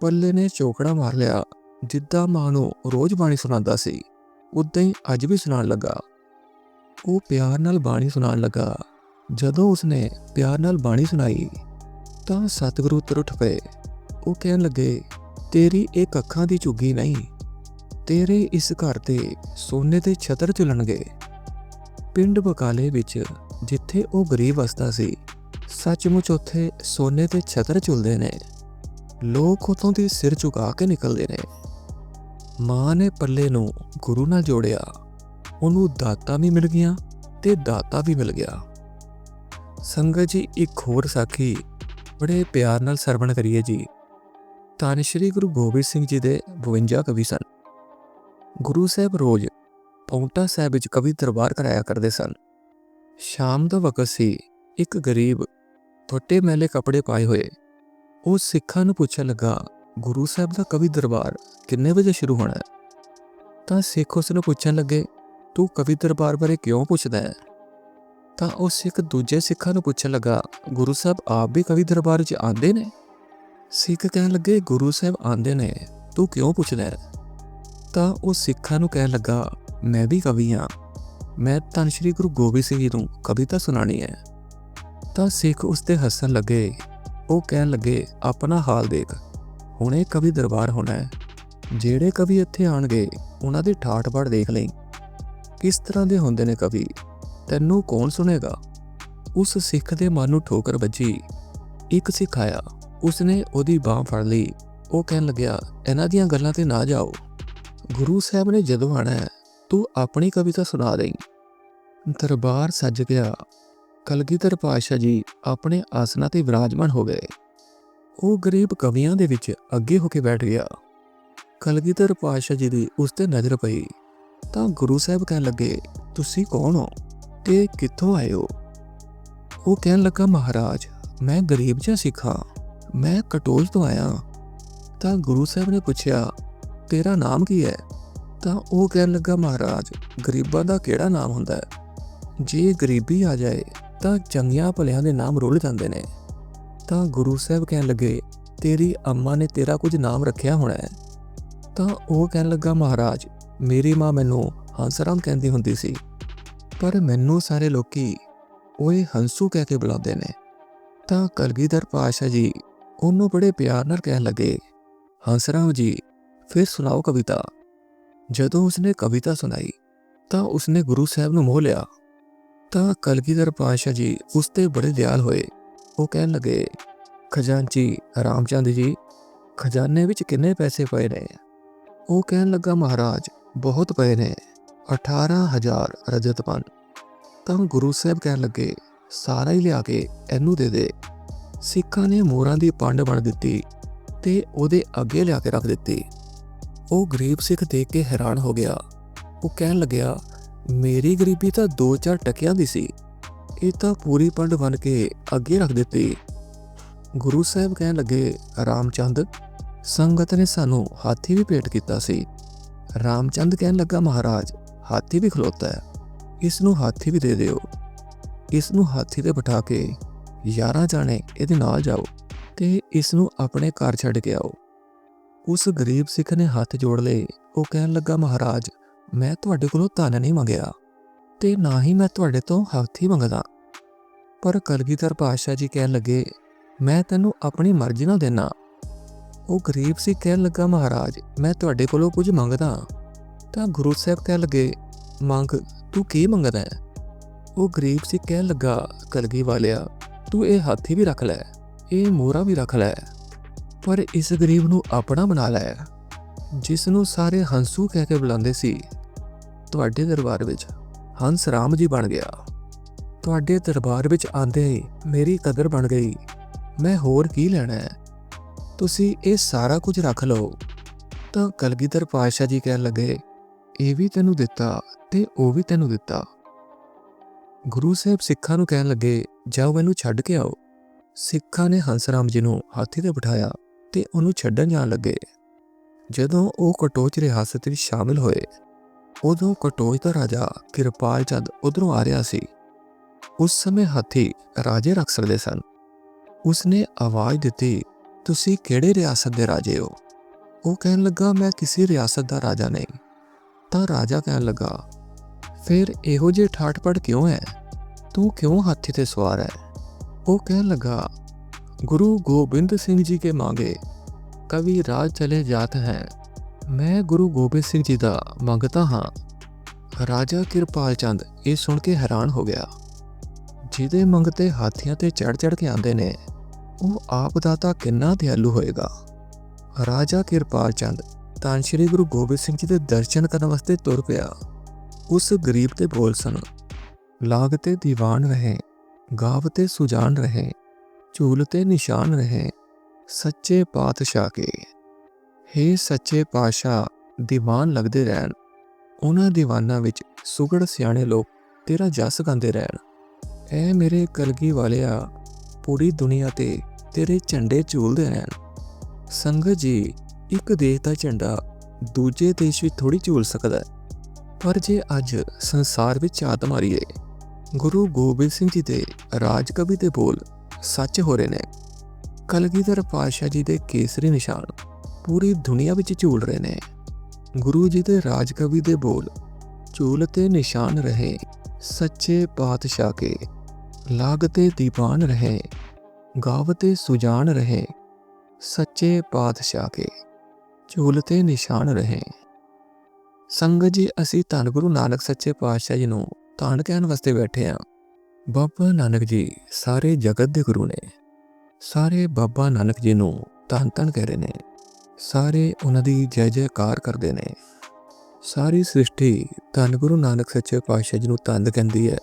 ਪੱਲੇ ਨੇ ਚੋਕੜਾ ਮਾਰ ਲਿਆ। ਜਿੱਦਾਂ ਮਾਂ ਨੂੰ ਰੋਜ਼ ਬਾਣੀ ਸੁਣਾਉਂਦਾ ਸੀ, ਉਦਾਂ ਹੀ ਅੱਜ ਵੀ ਸੁਣਾਉਣ ਲੱਗਾ। ਉਹ ਪਿਆਰ ਨਾਲ ਬਾਣੀ ਸੁਣਾਉਣ ਲੱਗਾ। ਜਦੋਂ ਉਸਨੇ ਪਿਆਰ ਨਾਲ ਬਾਣੀ ਸੁਣਾਈ, ਤਾਂ ਸਤਿਗੁਰੂ ਤੁਰ ਉੱਠ ਪਏ। ਉਹ ਕਹਿਣ ਲੱਗੇ, ਤੇਰੀ ਇਹ ਅੱਖਾਂ ਦੀ ਝੁੱਗੀ ਨਹੀਂ, ਤੇਰੇ ਇਸ ਘਰ ਤੇ ਸੋਨੇ ਦੇ ਛਤਰ ਝੁਲਣਗੇ। ਪਿੰਡ ਬਕਾਲੇ ਵਿੱਚ ਜਿੱਥੇ ਉਹ ਗਰੀਬ ਵਸਦਾ ਸੀ, ਸੱਚਮੁੱਚ ਉੱਥੇ ਸੋਨੇ ਦੇ ਛਤਰ ਝੁਲਦੇ ਨੇ। ਲੋਕ ਉਤੋਂ ਦੀ ਸਿਰ ਝੁਕਾ ਕੇ ਨਿਕਲਦੇ ਨੇ। ਮਾਂ ਨੇ ਪੱਲੇ ਨੂੰ ਗੁਰੂ ਨਾਲ ਜੋੜਿਆ। ਉਹਨੂੰ ਦਾਤਾ ਵੀ ਮਿਲ ਗਿਆ ਤੇ ਦਾਤਾ ਵੀ ਮਿਲ ਗਿਆ। ਸੰਗਤ ਜੀ, ਇੱਕ ਹੋਰ ਸਾਖੀ ਬੜੇ ਪਿਆਰ ਨਾਲ ਸਰਵਣ ਕਰੀਏ ਜੀ। ਧੰਨ ਸ਼੍ਰੀ ਗੁਰੂ ਗੋਬਿੰਦ ਸਿੰਘ ਜੀ ਦੇ 52 ਕਵੀ ਸਨ। ਗੁਰੂ ਸਾਹਿਬ ਰੋਜ਼ ਪੌਂਟਾ ਸਾਹਿਬ ਵਿੱਚ ਕਵੀ ਦਰਬਾਰ ਕਰਾਇਆ ਕਰਦੇ ਸਨ। ਸ਼ਾਮ ਦਾ ਵਕਤ ਸੀ, ਇੱਕ ਗਰੀਬ ਥੋਟੇ ਮੈਲੇ ਕੱਪੜੇ ਪਾਏ ਹੋਏ। ਉਹ ਸਿੱਖਾਂ ਨੂੰ ਪੁੱਛਣ ਲੱਗਾ ਗੁਰੂ ਸਾਹਿਬ ਦਾ ਕਵੀ ਦਰਬਾਰ ਕਿੰਨੇ ਵਜੇ ਸ਼ੁਰੂ ਹੋਣਾ ਹੈ? ਤਾਂ ਸਿੱਖ ਉਸ ਨੂੰ ਪੁੱਛਣ ਲੱਗੇ, ਤੂੰ ਕਵੀ ਦਰਬਾਰ ਬਾਰੇ ਕਿਉਂ ਪੁੱਛਦਾ ਹੈ? ਤਾਂ ਉਹ ਸਿੱਖ ਦੂਜੇ ਸਿੱਖਾਂ ਨੂੰ ਪੁੱਛਣ ਲੱਗਾ, ਗੁਰੂ ਸਾਹਿਬ, ਆਪ ਵੀ ਕਵੀ ਦਰਬਾਰ 'ਚ ਆਉਂਦੇ ਨੇ? ਸਿੱਖ ਕਹਿਣ ਲੱਗੇ, ਗੁਰੂ ਸਾਹਿਬ ਆਉਂਦੇ ਨੇ, ਤੂੰ ਕਿਉਂ ਪੁੱਛਦਾ ਹੈ? ਤਾਂ ਉਹ ਸਿੱਖਾਂ ਨੂੰ ਕਹਿਣ ਲੱਗਾ, ਮੈਂ ਵੀ ਕਵੀ ਹਾਂ। ਮੈਂ ਧੰਨ ਸ਼੍ਰੀ ਗੁਰੂ ਗੋਬਿੰਦ ਸਿੰਘ ਜੀ ਨੂੰ ਕਵਿਤਾ ਸੁਣਾਣੀ ਹੈ। ਤਾਂ ਸਿੱਖ ਉਸ ਤੇ ਹੱਸਣ ਲੱਗੇ। ਉਹ ਕਹਿਣ ਲੱਗੇ, ਆਪਣਾ ਹਾਲ ਦੇਖ। ਹੁਣ ਇਹ ਕਵੀ ਦਰਬਾਰ ਹੋਣਾ ਹੈ। ਜਿਹੜੇ ਕਵੀ ਇੱਥੇ ਆਣਗੇ ਉਹਨਾਂ ਦੀ ਠਾਠ ਬਾੜ ਦੇਖ ਲਈ। ਕਿਸ ਤਰ੍ਹਾਂ ਦੇ ਹੁੰਦੇ ਨੇ ਕਵੀ? ਤੈਨੂੰ ਕੌਣ ਸੁਣੇਗਾ? ਉਸ ਸਿੱਖ ਦੇ ਮਨ ਨੂੰ ਠੋਕਰ ਵੱਜੀ। ਇੱਕ ਸਿੱਖ ਆਇਆ। ਉਸਨੇ ਉਹਦੀ ਬਾਹ ਫੜ ਲਈ। ਉਹ ਕਹਿਣ ਲੱਗਿਆ, ਇਹਨਾਂ ਦੀਆਂ ਗੱਲਾਂ ਤੇ ਨਾ ਜਾਓ। ਗੁਰੂ ਸਾਹਿਬ ਨੇ ਜਦੋਂ ਆਣਾ ਤੂੰ ਆਪਣੀ ਕਵਿਤਾ ਸੁਣਾ ਦੇਈ। ਦਰਬਾਰ ਸੱਜ ਗਿਆ। ਕਲਗੀਧਰ ਪਾਤਸ਼ਾਹ ਜੀ ਆਪਣੇ ਆਸਨਾਂ ਤੇ ਵਿਰਾਜਮਾਨ ਹੋ ਗਏ। ਉਹ ਗਰੀਬ ਕਵੀਆਂ ਦੇ ਵਿੱਚ ਅੱਗੇ ਹੋ ਕੇ ਬੈਠ ਗਿਆ। ਕਲਗੀਧਰ ਪਾਤਸ਼ਾਹ ਜੀ ਦੀ ਉਸ ਤੇ ਨਜ਼ਰ ਪਈ। ਤਾਂ ਗੁਰੂ ਸਾਹਿਬ ਕਹਿਣ ਲੱਗੇ, ਤੁਸੀਂ ਕੌਣ ਹੋ? ਤੇ ਕਿੱਥੋਂ ਆਏ ਹੋ? ਉਹ ਕਹਿਣ ਲੱਗਾ, ਮਹਾਰਾਜ, ਮੈਂ ਗਰੀਬ ਜਿਹਾ ਸਿੱਖਾਂ ਮੈਂ ਕਟੋਲ ਤੋਂ ਆਇਆ ਤਾਂ ਗੁਰੂ ਸਾਹਿਬ ਨੇ ਪੁੱਛਿਆ, ਤੇਰਾ ਨਾਮ ਕੀ ਹੈ? ਤਾਂ ਉਹ ਕਹਿਣ ਲੱਗਾ, ਮਹਾਰਾਜ, ਗਰੀਬਾਂ ਦਾ ਕਿਹੜਾ ਨਾਮ ਹੁੰਦਾ ਹੈ? ਜੇ ਗਰੀਬੀ ਆ ਜਾਏ, ਤਾਂ ਚੰਗੀਆਂ ਭਲਿਆਂ ਦੇ ਨਾਮ ਰੁੱਲ ਜਾਂਦੇ ਨੇ। ਤਾਂ ਗੁਰੂ ਸਾਹਿਬ ਕਹਿਣ ਲੱਗੇ, ਤੇਰੀ ਅੰਮਾ ਨੇ ਤੇਰਾ ਕੁਝ ਨਾਮ ਰੱਖਿਆ ਹੋਣਾ ਹੈ। ਤਾਂ ਉਹ ਕਹਿਣ ਲੱਗਾ, ਮਹਾਰਾਜ, ਮੇਰੀ ਮਾਂ ਮੈਨੂੰ ਹੰਸਰਾਮ ਕਹਿੰਦੀ ਹੁੰਦੀ ਸੀ। ਪਰ ਮੈਨੂੰ ਸਾਰੇ ਲੋਕੀ ਓਏ ਹੰਸੂ ਕਹਿ ਕੇ ਬੁਲਾਉਂਦੇ ਨੇ। ਤਾਂ ਕਲਗੀਧਰ ਪਾਸ਼ਾ ਜੀ ਉਹਨੂੰ ਬੜੇ ਪਿਆਰ ਨਾਲ ਕਹਿਣ ਲੱਗੇ, ਹੰਸਰਾਮ ਜੀ, ਫਿਰ ਸੁਣਾਓ ਕਵਿਤਾ। ਜਦੋਂ ਉਸਨੇ ਕਵਿਤਾ ਸੁਣਾਈ, ਤਾਂ ਉਸਨੇ ਗੁਰੂ ਸਾਹਿਬ ਨੂੰ ਮੋਹ ਲਿਆ। ਤਾਂ ਕਲਗੀਧਰ ਪਾਸ਼ਾ ਜੀ ਉਸ ਤੇ ਬੜੇ ਦਿਆਲ ਹੋਏ। ਉਹ ਕਹਿਣ ਲੱਗੇ ਖਜ਼ਾਨਚੀ ਰਾਮਚੰਦ ਜੀ, ਖਜ਼ਾਨੇ ਵਿੱਚ ਕਿੰਨੇ ਪੈਸੇ ਪਏ ਨੇ? ਉਹ ਕਹਿਣ ਲੱਗਾ, ਮਹਾਰਾਜ, ਬਹੁਤ ਪਏ ਨੇ 18000 ਰਜਤ ਪਨ ਤਾਂ ਗੁਰੂ ਸਾਹਿਬ ਕਹਿਣ ਲੱਗੇ, ਸਾਰਾ ਹੀ ਲਿਆ ਕੇ ਇਹਨੂੰ ਦੇ ਦੇ। ਸਿੱਖਾਂ ਨੇ ਮੋਰਾਂ ਦੀ ਪੰਡ ਬਣ ਦਿੱਤੀ ਤੇ ਉਹਦੇ ਅੱਗੇ ਲਿਆ ਕੇ ਰੱਖ ਦਿੱਤੀ। ਉਹ ਗਰੀਬ ਸਿੱਖ ਦੇਖ ਕੇ ਹੈਰਾਨ ਹੋ ਗਿਆ। ਉਹ ਕਹਿਣ ਲੱਗਿਆ, ਮੇਰੀ ਗਰੀਬੀ ਤਾਂ 2-4 ਟਕਿਆਂ ਦੀ ਸੀ। ਇਹ ਤਾਂ ਪੂਰੀ ਪੰਡ ਬਣ ਕੇ ਅੱਗੇ ਰੱਖ ਦਿੱਤੀ। ਗੁਰੂ ਸਾਹਿਬ ਕਹਿਣ ਲੱਗੇ, ਰਾਮਚੰਦ, ਸੰਗਤ ਨੇ ਸਾਨੂੰ ਹਾਥੀ ਵੀ ਭੇਟ ਕੀਤਾ ਸੀ। ਰਾਮਚੰਦ ਕਹਿਣ ਲੱਗਾ, ਮਹਾਰਾਜ, ਹਾਥੀ ਵੀ ਖਲੋਤਾ ਹੈ। ਇਸ ਨੂੰ ਹਾਥੀ ਵੀ ਦੇ ਦਿਓ। ਇਸ ਨੂੰ ਹਾਥੀ ਤੇ ਬਿਠਾ ਕੇ 11 ਜਾਣੇ ਇਹਦੇ ਨਾਲ ਜਾਓ ਤੇ ਇਸ ਨੂੰ ਆਪਣੇ ਘਰ ਛੱਡ ਕੇ ਆਓ। ਉਸ ਗਰੀਬ ਸਿੱਖ ਨੇ ਹੱਥ ਜੋੜ ਲਏ। ਉਹ ਕਹਿਣ ਲੱਗਾ, ਮਹਾਰਾਜ, ਮੈਂ ਤੁਹਾਡੇ ਕੋਲੋਂ ਧਨ ਨਹੀਂ ਮੰਗਿਆ। ਤੇ ਨਾ ਹੀ ਮੈਂ ਤੁਹਾਡੇ ਤੋਂ ਹਾਥੀ ਮੰਗਦਾ। ਪਰ ਕਲਗੀਧਰ ਪਾਤਸ਼ਾਹ ਜੀ ਕਹਿਣ ਲੱਗੇ, ਮੈਂ ਤੈਨੂੰ ਆਪਣੀ ਮਰਜ਼ੀ ਨਾਲ ਦੇਣਾ ਉਹ ਗਰੀਬ ਸੀ ਕਹਿਣ ਲੱਗਾ, ਮਹਾਰਾਜ, ਮੈਂ ਤੁਹਾਡੇ ਕੋਲੋਂ ਕੁਝ ਮੰਗਦਾ ਤਾਂ ਗੁਰੂ ਸਾਹਿਬ ਕਹਿਣ ਲੱਗੇ, ਮੰਗ, ਤੂੰ ਕੀ ਮੰਗਦਾ ਹੈ? ਉਹ ਗਰੀਬ ਸੀ ਕਹਿਣ ਲੱਗਾ, ਕਲਗੀ ਵਾਲਿਆ, ਤੂੰ ਇਹ ਹਾਥੀ ਵੀ ਰੱਖ ਲੈ, ਇਹ ਮੋਰਾ ਵੀ ਰੱਖ ਲੈ, ਪਰ ਇਸ ਗਰੀਬ ਨੂੰ ਆਪਣਾ ਬਣਾ ਲੈ। ਜਿਸ ਨੂੰ ਸਾਰੇ ਹੰਸੂ ਕਹਿ ਕੇ ਬੁਲਾਉਂਦੇ ਸੀ, ਤੁਹਾਡੇ ਦਰਬਾਰ ਵਿੱਚ। ਹੰਸ ਰਾਮ ਜੀ ਬਣ ਗਿਆ। ਤੁਹਾਡੇ ਦਰਬਾਰ ਵਿੱਚ ਆਂਦੇ ਹੀ ਮੇਰੀ ਕਦਰ ਬਣ ਗਈ। ਮੈਂ ਹੋਰ ਕੀ ਲੈਣਾ ਹੈ? ਤੁਸੀਂ ਇਹ ਸਾਰਾ ਕੁਝ ਰੱਖ ਲਓ। ਤਾਂ ਕਲਗੀਧਰ ਪਾਤਸ਼ਾਹ ਜੀ ਕਹਿਣ ਲੱਗੇ, ਇਹ ਵੀ ਤੈਨੂੰ ਦਿੱਤਾ ਤੇ ਉਹ ਵੀ ਤੈਨੂੰ ਦਿੱਤਾ। ਗੁਰੂ ਸਾਹਿਬ ਸਿੱਖਾਂ ਨੂੰ ਕਹਿਣ ਲੱਗੇ, ਜਾਓ ਇਹਨੂੰ ਛੱਡ ਕੇ ਆਓ। ਸਿੱਖਾਂ ਨੇ ਹੰਸਰਾਮ ਜੀ ਨੂੰ ਹਾਥੀ ਤੇ ਬਿਠਾਇਆ ਤੇ ਉਹਨੂੰ ਛੱਡਣ ਜਾਣ ਲੱਗੇ। ਜਦੋਂ ਉਹ ਕਟੋਚ ਰਿਆਸਤ ਵਿੱਚ ਸ਼ਾਮਿਲ ਹੋਏ ਉਦੋਂ ਕਟੋਚ ਦਾ ਰਾਜਾ ਕਿਰਪਾਲ ਚੰਦ ਉਧਰੋਂ ਆ ਰਿਹਾ ਸੀ। ਉਸ ਸਮੇਂ ਹਾਥੀ ਰਾਜੇ ਰੱਖ ਸਕਦੇ ਸਨ। ਉਸਨੇ ਆਵਾਜ਼ ਦਿੱਤੀ, ਤੁਸੀਂ ਕਿਹੜੇ ਰਿਆਸਤ ਦੇ ਰਾਜੇ ਹੋ? ਉਹ ਕਹਿਣ ਲੱਗਾ, ਮੈਂ ਕਿਸੇ ਰਿਆਸਤ ਦਾ ਰਾਜਾ ਨਹੀਂ। ਤਾਂ ਰਾਜਾ ਕਹਿਣ ਲੱਗਾ, ਫਿਰ ਇਹੋ ਜਿਹੇ ਠਾਠਪੜ ਕਿਉਂ ਹੈ ਤੂੰ ਕਿਉਂ ਹਾਥੀ ਤੇ ਸਵਾਰ ਹੈ ਉਹ ਕਹਿਣ ਲੱਗਾ, ਗੁਰੂ ਗੋਬਿੰਦ ਸਿੰਘ ਜੀ ਕੇ ਮਾਂਗੇ, ਕਵੀ ਰਾਜ ਚਲੇ ਜਾਤ ਹੈ। ਮੈਂ ਗੁਰੂ ਗੋਬਿੰਦ ਸਿੰਘ ਜੀ ਦਾ ਮੰਗਤਾ ਹਾਂ। ਰਾਜਾ ਕਿਰਪਾਲ ਚੰਦ ਇਹ ਸੁਣ ਕੇ ਹੈਰਾਨ ਹੋ ਗਿਆ। ਜਿਹਦੇ ਮੰਗਤੇ ਹਾਥੀਆਂ ਤੇ ਚੜ ਚੜ ਕੇ ਆਉਂਦੇ ਨੇ, ਉਹ ਆਪ ਦਾ ਤਾਂ ਕਿੰਨਾ ਦਿਆਲੂ ਹੋਏਗਾ। ਰਾਜਾ ਕਿਰਪਾਲ ਚੰਦ ਤਾਂ ਸ਼੍ਰੀ ਗੁਰੂ ਗੋਬਿੰਦ ਸਿੰਘ ਜੀ ਦੇ ਦਰਸ਼ਨ ਕਰਨ ਵਾਸਤੇ ਤੁਰ ਪਿਆ। ਉਸ ਗਰੀਬ ਤੇ ਬੋਲ ਸਨ ਲਾਗਤੇ ਦੀਵਾਨ ਰਹੇ ਗਾਵਤੇ ਸੁਜਾਨ ਰਹੇ ਝੂਲਤੇ ਨਿਸ਼ਾਨ ਰਹੇ, ਸੱਚੇ ਪਾਤਸ਼ਾਹ ਕੇ। ਹੇ ਸੱਚੇ ਪਾਤਸ਼ਾਹ, ਦੀਵਾਨ ਲੱਗਦੇ ਰਹਿਣ। ਉਹਨਾਂ ਦੀਵਾਨਾਂ ਵਿੱਚ ਸੁਗੜ ਸਿਆਣੇ ਲੋਕ ਤੇਰਾ ਜਸ ਗਾਉਂਦੇ ਰਹਿਣ। ਐ ਮੇਰੇ ਕਲਗੀ ਵਾਲਿਆ, ਪੂਰੀ ਦੁਨੀਆ ਤੇ ਤੇਰੇ ਝੰਡੇ ਝੂਲਦੇ ਰਹਿਣ। ਸੰਗਤ ਜੀ, ਇੱਕ ਦੇਸ਼ ਦਾ ਝੰਡਾ ਦੂਜੇ ਦੇਸ਼ ਵਿੱਚ ਥੋੜੀ ਝੂਲ ਸਕਦਾ ਪਰ ਜੇ ਅੱਜ ਸੰਸਾਰ ਵਿੱਚ ਝਾਤ ਮਾਰੀਏ, ਗੁਰੂ ਗੋਬਿੰਦ ਸਿੰਘ ਜੀ ਦੇ ਰਾਜ ਕਵੀ ਦੇ ਬੋਲ ਸੱਚ ਹੋ ਰਹੇ ਨੇ। ਕਲਗੀਧਰ ਪਾਤਸ਼ਾਹ ਜੀ ਦੇ ਕੇਸਰੀ ਨਿਸ਼ਾਨ। ਪੂਰੀ ਦੁਨੀਆ ਵਿੱਚ ਝੂਲ ਰਹੇ ਨੇ। ਗੁਰੂ ਜੀ ਦੇ ਰਾਜ ਕਵੀ ਦੇ ਬੋਲ, ਝੂਲ ਤੇ ਨਿਸ਼ਾਨ ਰਹੇ, ਸੱਚੇ ਪਾਤਸ਼ਾਹ ਕੇ ਲਾਗਤੇ ਦੀਵਾਨ ਰਹੇ ਗਾਵਤੇ ਸੁਜਾਨ ਰਹੇ, ਸੱਚੇ ਪਾਤਸ਼ਾਹ ਕੇ, ਝੂਲ ਤੇ ਨਿਸ਼ਾਨ ਰਹੇ। ਸੰਗਤ ਜੀ, ਅਸੀਂ ਧੰਨ ਗੁਰੂ ਨਾਨਕ ਸੱਚੇ ਪਾਤਸ਼ਾਹ ਜੀ ਨੂੰ ਧੰਨ ਕਹਿਣ ਵਾਸਤੇ ਬੈਠੇ ਆ। ਬਾਬਾ ਨਾਨਕ ਜੀ, ਸਾਰੇ ਜਗਤ ਦੇ ਗੁਰੂ ਨੇ। ਸਾਰੇ ਬਾਬਾ ਨਾਨਕ ਜੀ ਨੂੰ ਧੰਨ ਧੰਨ ਕਹਿ ਰਹੇ ਨੇ। ਸਾਰੇ ਉਹਨਾਂ ਦੀ ਜੈ ਜੈਕਾਰ ਕਰਦੇ ਨੇ। ਸਾਰੀ ਸ੍ਰਿਸ਼ਟੀ ਧੰਨ ਗੁਰੂ ਨਾਨਕ ਸੱਚੇ ਪਾਤਸ਼ਾਹ ਜੀ ਨੂੰ ਧੰਨ ਕਹਿੰਦੀ ਹੈ।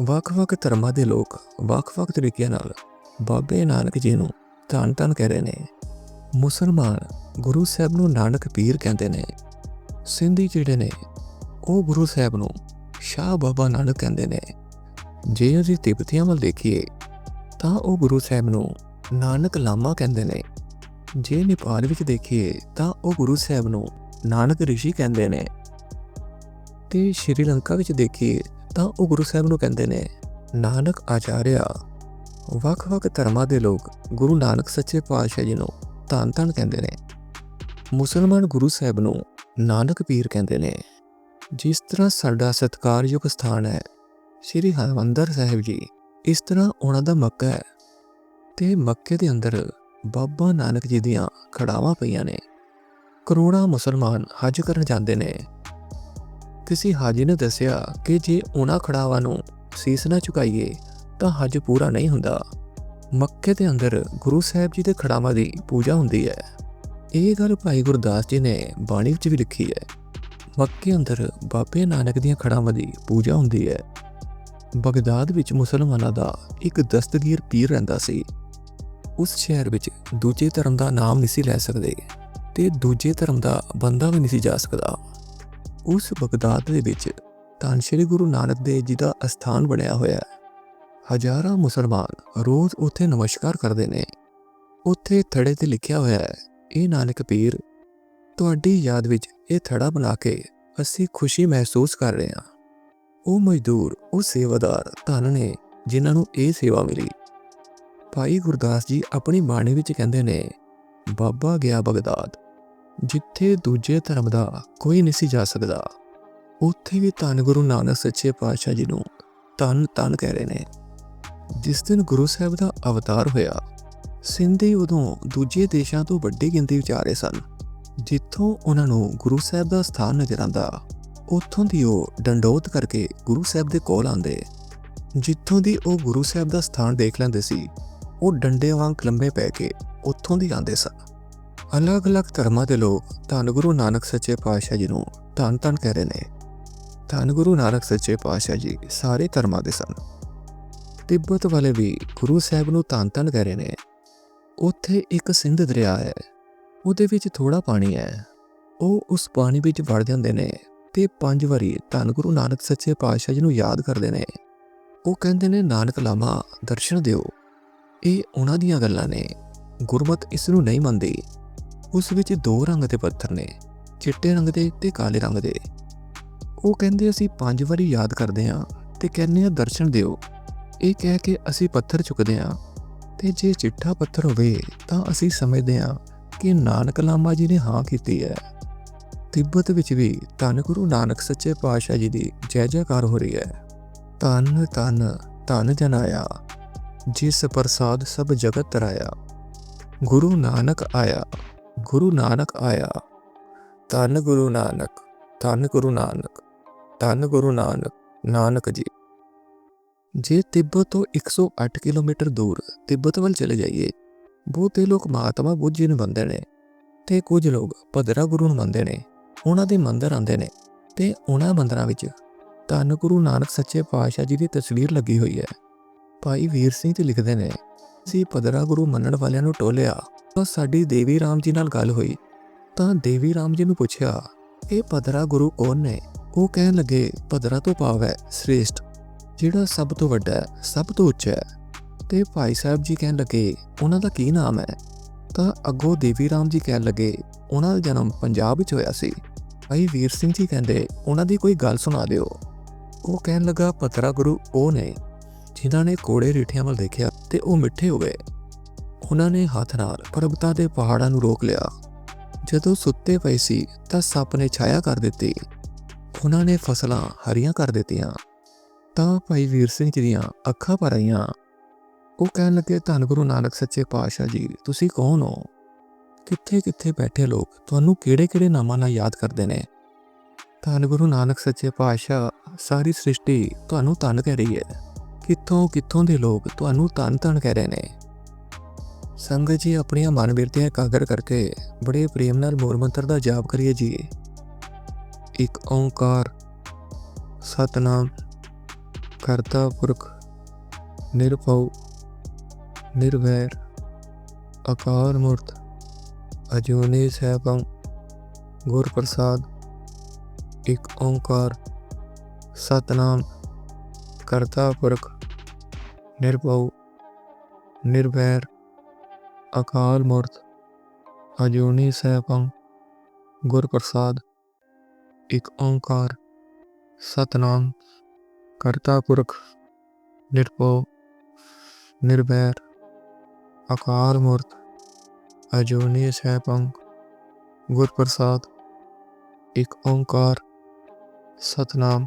ਵੱਖ-ਵੱਖ ਧਰਮਾਂ ਦੇ ਲੋਕ ਵੱਖ-ਵੱਖ ਤਰੀਕਿਆਂ ਨਾਲ ਬਾਬੇ ਨਾਨਕ ਜੀ ਨੂੰ ਧੰਨ ਧੰਨ ਕਹਿ ਰਹੇ ਨੇ। ਮੁਸਲਮਾਨ ਗੁਰੂ ਸਾਹਿਬ ਨੂੰ ਨਾਨਕ ਪੀਰ ਕਹਿੰਦੇ ਨੇ। ਸਿੰਧੀ ਜਿਹੜੇ ਨੇ, ਉਹ ਗੁਰੂ ਸਾਹਿਬ ਨੂੰ ਸ਼ਾਹ ਬਾਬਾ ਨਾਨਕ ਕਹਿੰਦੇ ਨੇ। ਜੇ ਅਸੀਂ ਤਿੱਬਤੀਆਂ ਵੱਲ ਦੇਖੀਏ, ਤਾਂ ਉਹ ਗੁਰੂ ਸਾਹਿਬ ਨੂੰ ਨਾਨਕ ਲਾਮਾ ਕਹਿੰਦੇ ਨੇ। ਜੇ ਨੇਪਾਲ ਵਿੱਚ ਦੇਖੀਏ ਤਾਂ ਉਹ ਗੁਰੂ ਸਾਹਿਬ ਨੂੰ ਨਾਨਕ ਰਿਸ਼ੀ ਕਹਿੰਦੇ ਨੇ। ਤੇ ਸ਼੍ਰੀਲੰਕਾ ਵਿੱਚ ਦੇਖੀਏ ਤਾਂ ਉਹ ਗੁਰੂ ਸਾਹਿਬ ਨੂੰ ਕਹਿੰਦੇ ਨੇ, ਨਾਨਕ ਆਚਾਰਿਆ, ਵੱਖ-ਵੱਖ ਧਰਮਾਂ ਦੇ ਲੋਕ ਗੁਰੂ ਨਾਨਕ ਸੱਚੇ ਪਾਤਸ਼ਾਹ ਜੀ ਨੂੰ ਧੰਨ ਧੰਨ ਕਹਿੰਦੇ ਨੇ। ਮੁਸਲਮਾਨ ਗੁਰੂ ਸਾਹਿਬ ਨੂੰ ਨਾਨਕ ਪੀਰ ਕਹਿੰਦੇ ਨੇ। ਜਿਸ ਤਰ੍ਹਾਂ ਸਾਡਾ ਸਤਿਕਾਰਯੋਗ ਸਥਾਨ ਹੈ, ਸ੍ਰੀ ਹਰਿਮੰਦਰ ਸਾਹਿਬ ਜੀ, ਇਸ ਤਰ੍ਹਾਂ ਉਹਨਾਂ ਦਾ ਮੱਕਾ ਹੈ। ਤੇ ਮੱਕੇ ਦੇ ਅੰਦਰ ਬਾਬਾ ਨਾਨਕ ਜੀ ਦੀਆਂ ਖੜਾਵਾਂ ਪਈਆਂ ਨੇ। ਕਰੋੜਾਂ ਮੁਸਲਮਾਨ ਹਜ ਕਰਨ ਜਾਂਦੇ ਨੇ। ਕਿਸੇ ਹਾਜੀ ਨੇ ਦੱਸਿਆ ਕਿ ਜੇ ਉਹਨਾਂ ਖੜਾਵਾਂ ਨੂੰ ਸੀਸ ਨਾ ਝੁਕਾਈਏ, ਤਾਂ ਹਜ ਪੂਰਾ ਨਹੀਂ ਹੁੰਦਾ। ਮੱਕੇ ਦੇ ਅੰਦਰ ਗੁਰੂ ਸਾਹਿਬ ਜੀ ਦੇ ਖੜਾਵਾਂ ਦੀ ਪੂਜਾ ਹੁੰਦੀ ਹੈ। ਇਹ ਗੱਲ ਭਾਈ ਗੁਰਦਾਸ ਜੀ ਨੇ ਬਾਣੀ ਵਿੱਚ ਵੀ ਲਿਖੀ ਹੈ। ਮੱਕੇ ਅੰਦਰ ਬਾਬੇ ਨਾਨਕ ਦੀਆਂ ਖੜਾਵਾਂ ਦੀ ਪੂਜਾ ਹੁੰਦੀ ਹੈ। ਬਗਦਾਦ ਵਿੱਚ ਮੁਸਲਮਾਨਾਂ ਦਾ ਇੱਕ ਦਸਤਗੀਰ ਪੀਰ ਰਹਿੰਦਾ ਸੀ। ਉਸ ਸ਼ਹਿਰ ਵਿੱਚ ਦੂਜੇ ਧਰਮ ਦਾ ਨਾਮ ਨਹੀਂ ਸੀ ਲੈ ਸਕਦੇ ਤੇ ਦੂਜੇ ਧਰਮ ਦਾ ਬੰਦਾ ਵੀ ਨਹੀਂ ਸੀ ਜਾ ਸਕਦਾ। ਉਸ ਬਗਦਾਦ ਦੇ ਵਿੱਚ ਧੰਨ ਸ਼੍ਰੀ ਗੁਰੂ ਨਾਨਕ ਦੇਵ ਜੀ ਦਾ ਅਸਥਾਨ ਬਣਿਆ ਹੋਇਆ ਹੈ। ਹਜ਼ਾਰਾਂ ਮੁਸਲਮਾਨ ਰੋਜ਼ ਉੱਥੇ ਨਮਸਕਾਰ ਕਰਦੇ ਨੇ। ਉੱਥੇ ਥੜੇ ਤੇ ਲਿਖਿਆ ਹੋਇਆ ਹੈ, ਇਹ ਨਾਨਕ ਪੀਰ, ਤੁਹਾਡੀ ਯਾਦ ਵਿੱਚ ਇਹ ਥੜਾ ਬਣਾ ਕੇ ਅਸੀਂ ਖੁਸ਼ੀ ਮਹਿਸੂਸ ਕਰ ਰਹੇ ਹਾਂ। ਉਹ ਮਜ਼ਦੂਰ, ਉਹ ਸੇਵਾਦਾਰ ਧੰਨ ਨੇ ਜਿਨ੍ਹਾਂ ਨੂੰ ਇਹ ਸੇਵਾ ਮਿਲੀ। ਭਾਈ ਗੁਰਦਾਸ ਜੀ ਆਪਣੀ ਬਾਣੀ ਵਿੱਚ ਕਹਿੰਦੇ ਨੇ, ਬਾਬਾ ਗਿਆ ਬਗਦਾਦ, ਜਿੱਥੇ ਦੂਜੇ ਧਰਮ ਦਾ ਕੋਈ ਨਹੀਂ ਸੀ ਜਾ ਸਕਦਾ। ਉੱਥੇ ਵੀ ਧੰਨ ਗੁਰੂ ਨਾਨਕ ਸੱਚੇ ਪਾਤਸ਼ਾਹ ਜੀ ਨੂੰ ਧੰਨ ਧੰਨ ਕਹਿ ਰਹੇ ਨੇ। ਜਿਸ ਦਿਨ ਗੁਰੂ ਸਾਹਿਬ ਦਾ ਅਵਤਾਰ ਹੋਇਆ, ਸਿੰਧੀ ਉਦੋਂ ਦੂਜੇ ਦੇਸ਼ਾਂ ਤੋਂ ਵੱਡੀ ਗਿਣਤੀ ਵਿੱਚ ਆ ਰਹੇ ਸਨ, ਜਿੱਥੋਂ ਉਹਨਾਂ ਨੂੰ ਗੁਰੂ ਸਾਹਿਬ ਦਾ ਸਥਾਨ ਨਜ਼ਰ ਆਂਦਾ ਉੱਥੋਂ ਦੀ ਉਹ ਡੰਡੋਤ ਕਰਕੇ ਗੁਰੂ ਸਾਹਿਬ ਦੇ ਕੋਲ ਆਂਦੇ ਜਿੱਥੋਂ ਦੀ ਉਹ ਗੁਰੂ ਸਾਹਿਬ ਦਾ ਸਥਾਨ ਦੇਖ ਲੈਂਦੇ ਸੀ। ਉਹ ਡੰਡੇ ਵਾਂਗ ਲੰਬੇ ਪੈ ਕੇ ਉੱਥੋਂ ਦੀ ਆਂਦੇ ਸਨ। ਅਲੱਗ-ਅਲੱਗ ਧਰਮਾਂ ਦੇ ਲੋਕ ਧੰਨ ਗੁਰੂ ਨਾਨਕ ਸੱਚੇ ਪਾਤਸ਼ਾਹ ਜੀ ਨੂੰ ਧੰਨ ਧੰਨ ਕਹਿ ਰਹੇ ਨੇ। ਧੰਨ ਗੁਰੂ ਨਾਨਕ ਸੱਚੇ ਪਾਤਸ਼ਾਹ ਜੀ ਸਾਰੇ ਧਰਮਾਂ ਦੇ ਸਨ। ਤਿੱਬਤ ਵਾਲੇ ਵੀ ਗੁਰੂ ਸਾਹਿਬ ਨੂੰ ਧੰਨ ਧੰਨ ਕਹਿ ਰਹੇ ਨੇ। ਉੱਥੇ ਇੱਕ ਸਿੰਧ ਦਰਿਆ ਹੈ, ਉਹਦੇ ਵਿੱਚ ਥੋੜਾ ਪਾਣੀ ਹੈ। ਉਹ ਉਸ ਪਾਣੀ ਵਿੱਚ ਵੜ ਜਾਂਦੇ ਨੇ ਤੇ ਪੰਜ ਵਾਰੀ ਧੰਨ ਗੁਰੂ ਨਾਨਕ ਸੱਚੇ ਪਾਤਸ਼ਾਹ ਜੀ ਨੂੰ ਯਾਦ ਕਰਦੇ ਨੇ। ਉਹ ਕਹਿੰਦੇ ਨੇ, ਨਾਨਕ ਲਾਮਾ, ਦਰਸ਼ਨ ਦਿਓ। ਇਹ ਉਹਨਾਂ ਦੀਆਂ ਗੱਲਾਂ ਨੇ। ਗੁਰਮਤ ਇਸ ਨੂੰ ਨਹੀਂ ਮੰਨਦੀ। ਉਸ ਵਿੱਚ ਦੋ ਰੰਗ ਦੇ ਪੱਥਰ ਨੇ, ਚਿੱਟੇ ਰੰਗ ਦੇ ਤੇ ਕਾਲੇ ਰੰਗ ਦੇ। ਉਹ ਕਹਿੰਦੇ, ਅਸੀਂ ਪੰਜ ਵਾਰੀ ਯਾਦ ਕਰਦੇ ਹਾਂ ਤੇ ਕਹਿੰਦੇ ਆ ਦਰਸ਼ਨ ਦਿਓ। ਇਹ ਕਹਿ ਕੇ ਅਸੀਂ ਪੱਥਰ ਚੁੱਕਦੇ ਹਾਂ ਤੇ ਜੇ ਚਿੱਠਾ ਪੱਥਰ ਹੋਵੇ ਤਾਂ ਅਸੀਂ ਸਮਝਦੇ ਹਾਂ ਕਿ ਨਾਨਕ ਲਾਮਾ ਜੀ ਨੇ ਹਾਂ ਕੀਤੀ ਹੈ। ਤਿੱਬਤ ਵਿੱਚ ਵੀ ਧੰਨ ਗੁਰੂ ਨਾਨਕ ਸੱਚੇ ਪਾਤਸ਼ਾਹ ਜੀ ਦੀ ਜੈ ਜੈਕਾਰ ਹੋ ਰਹੀ ਹੈ। ਧੰਨ ਧੰਨ ਧੰਨ ਜਨਾਇਆ ਜਿਸ ਪ੍ਰਸਾਦ ਸਭ ਜਗਤ ਤਰਾਇਆ ਗੁਰੂ ਨਾਨਕ ਆਇਆ, ਗੁਰੂ ਨਾਨਕ ਆਇਆ। ਧੰਨ ਗੁਰੂ ਨਾਨਕ, ਧੰਨ ਗੁਰੂ ਨਾਨਕ, ਧੰਨ ਗੁਰੂ ਨਾਨਕ ਨਾਨਕ ਜੀ। ਜੇ ਤਿੱਬਤ ਤੋਂ 108 ਕਿਲੋਮੀਟਰ ਦੂਰ ਤਿੱਬਤ ਵੱਲ ਚਲੇ ਜਾਈਏ, ਬਹੁਤੇ ਲੋਕ ਮਹਾਤਮਾ ਬੁੱਧ ਜੀ ਨੂੰ ਮੰਨਦੇ ਨੇ ਤੇ ਕੁਝ ਲੋਕ ਭਦਰਾ ਗੁਰੂ ਨੂੰ ਮੰਨਦੇ ਨੇ। ਉਹਨਾਂ ਦੇ ਮੰਦਰ ਆਉਂਦੇ ਨੇ ਤੇ ਉਹਨਾਂ ਮੰਦਰਾਂ ਵਿੱਚ ਧੰਨ ਗੁਰੂ ਨਾਨਕ ਸੱਚੇ ਪਾਤਸ਼ਾਹ ਜੀ ਦੀ ਤਸਵੀਰ ਲੱਗੀ ਹੋਈ ਹੈ। ਭਾਈ ਵੀਰ ਸਿੰਘ ਜੀ ਲਿਖਦੇ ਨੇ ਸੀ ਭਦਰਾ ਗੁਰੂ ਮੰਨਣ ਵਾਲਿਆਂ ਨੂੰ ਟੋਲਿਆ, ਤਾਂ ਸਾਡੀ ਦੇਵੀ ਰਾਮ ਜੀ ਨਾਲ ਗੱਲ ਹੋਈ। ਤਾਂ ਦੇਵੀ ਰਾਮ ਜੀ ਨੂੰ ਪੁੱਛਿਆ, ਇਹ ਭਦਰਾ ਗੁਰੂ ਕੌਣ ਨੇ? ਉਹ ਕਹਿਣ ਲੱਗੇ ਭਦਰਾ ਤੋਂ ਭਾਵ ਹੈ ਸ੍ਰੇਸ਼ਟ, ਜਿਹੜਾ ਸਭ ਤੋਂ ਵੱਡਾ ਹੈ, ਸਭ ਤੋਂ ਉੱਚਾ ਹੈ। ਤੇ ਭਾਈ ਸਾਹਿਬ ਜੀ ਕਹਿਣ ਲੱਗੇ, ਉਹਨਾਂ ਦਾ ਕੀ ਨਾਮ ਹੈ? ਤਾਂ ਅੱਗੋਂ ਦੇਵੀ ਰਾਮ ਜੀ ਕਹਿਣ ਲੱਗੇ, ਉਹਨਾਂ ਦਾ ਜਨਮ ਪੰਜਾਬ ਵਿੱਚ ਹੋਇਆ ਸੀ। ਭਾਈ ਵੀਰ ਸਿੰਘ ਜੀ ਕਹਿੰਦੇ, ਉਹਨਾਂ ਦੀ ਕੋਈ ਗੱਲ ਸੁਣਾ ਦਿਓ। ਉਹ ਕਹਿਣ ਲੱਗਾ ਭਦਰਾ ਗੁਰੂ ਉਹ ਨੇ? ਜਿਨ੍ਹਾਂ ਨੇ ਕੋੜੇ ਰੀਠਿਆਂ ਵੱਲ ਦੇਖਿਆ ਤੇ ਉਹ ਮਿੱਠੇ ਹੋ ਗਏ। ਉਹਨਾਂ ਨੇ ਹੱਥ ਨਾਲ ਪਰਬਤਾਂ ਦੇ ਪਹਾੜਾਂ ਨੂੰ ਰੋਕ ਲਿਆ। ਜਦੋਂ ਸੁੱਤੇ ਪਏ ਸੀ ਤਾਂ ਸੱਪ ਨੇ ਛਾਇਆ ਕਰ ਦਿੱਤੀ। ਉਹਨਾਂ ਨੇ ਫਸਲਾਂ ਹਰੀਆਂ ਕਰ ਦਿੱਤੀਆਂ। ਤਾਂ ਭਾਈ ਵੀਰ ਸਿੰਘ ਜੀ ਦੀਆਂ ਅੱਖਾਂ ਭਰ ਆਈਆਂ। ਉਹ ਕਹਿਣ ਲੱਗੇ, ਧੰਨ ਗੁਰੂ ਨਾਨਕ ਸੱਚੇ ਪਾਤਸ਼ਾਹ ਜੀ, ਤੁਸੀਂ ਕੌਣ ਹੋ? ਕਿੱਥੇ ਕਿੱਥੇ ਬੈਠੇ ਲੋਕ ਤੁਹਾਨੂੰ ਕਿਹੜੇ ਕਿਹੜੇ ਨਾਮਾਂ ਨਾਲ ਯਾਦ ਕਰਦੇ ਨੇ? ਧੰਨ ਗੁਰੂ ਨਾਨਕ ਸੱਚੇ ਪਾਤਸ਼ਾਹ, ਸਾਰੀ ਸ੍ਰਿਸ਼ਟੀ ਤੁਹਾਨੂੰ ਧੰਨ ਕਹਿ ਰਹੀ ਹੈ। ਕਿੱਥੋਂ ਕਿੱਥੋਂ ਦੇ ਲੋਕ ਤੁਹਾਨੂੰ ਧੰਨ ਧੰਨ ਕਹਿ ਰਹੇ ਨੇ? ਸੰਗਤ ਜੀ, ਆਪਣੀਆਂ ਮਨ ਬਿਰਤੀਆਂ ਇਕਾਗਰ ਕਰਕੇ ਬੜੇ ਪ੍ਰੇਮ ਨਾਲ ਮੂਲ ਮੰਤਰ ਦਾ ਜਾਪ ਕਰੀਏ ਜੀ। ਇੱਕ ਓੰਕਾਰ, ਸਤਨਾਮ, ਕਰਤਾ ਪੁਰਖ, ਨਿਰਭਉ, ਨਿਰਵੈਰ ਅਕਾਰ ਮੂਰਤ, ਅਜੂਨੀ ਸੈਭੰ ਗੁਰ ਪ੍ਰਸਾਦ ਇੱਕ ਓੰਕਾਰ, ਸਤਨਾਮ ਕਰਤਾ ਪੁਰਖ, ਨਿਰਭਉ ਨਿਰਭੈਰ ਅਕਾਲ ਮੂਰਤ, ਅਜੂਨੀ ਸੈਭੰ, ਗੁਰ ਪ੍ਰਸਾਦ, ਇੱਕ ਓੰਕਾਰ, ਸਤਨਾਮ, ਕਰਤਾ ਪੁਰਖ, ਨਿਰਭਉ ਨਿਰਭੈਰ ਅਕਾਲ ਮੂਰਤ, ਅਜੂਨੀ ਸੈਭੰ, ਗੁਰ ਪ੍ਰਸਾਦ, ਇੱਕ ਓੰਕਾਰ, ਸਤਨਾਮ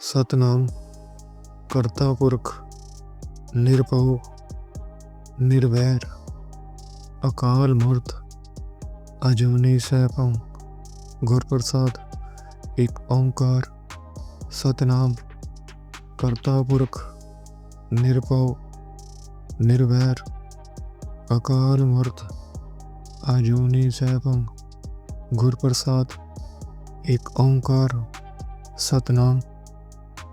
ਸਤਨਾਮ, ਕਰਤਾ ਪੁਰਖ, ਨਿਰਭਉ, ਨਿਰਵੈਰ, ਅਕਾਲ ਮੂਰਤ ਅਜੂਨੀ ਸੈਭੰ ਗੁਰ ਪ੍ਰਸਾਦ ਇੱਕ ਓੰਕਾਰ, ਸਤਨਾਮ, ਕਰਤਾ ਪੁਰਖ, ਨਿਰਭਉ, ਨਿਰਵੈਰ, ਅਕਾਲ ਮੂਰਤ ਅਜੂਨੀ ਸੈਭੰ ਗੁਰ ਪ੍ਰਸਾਦ ਇੱਕ ਓੰਕਾਰ, ਸਤਨਾਮ।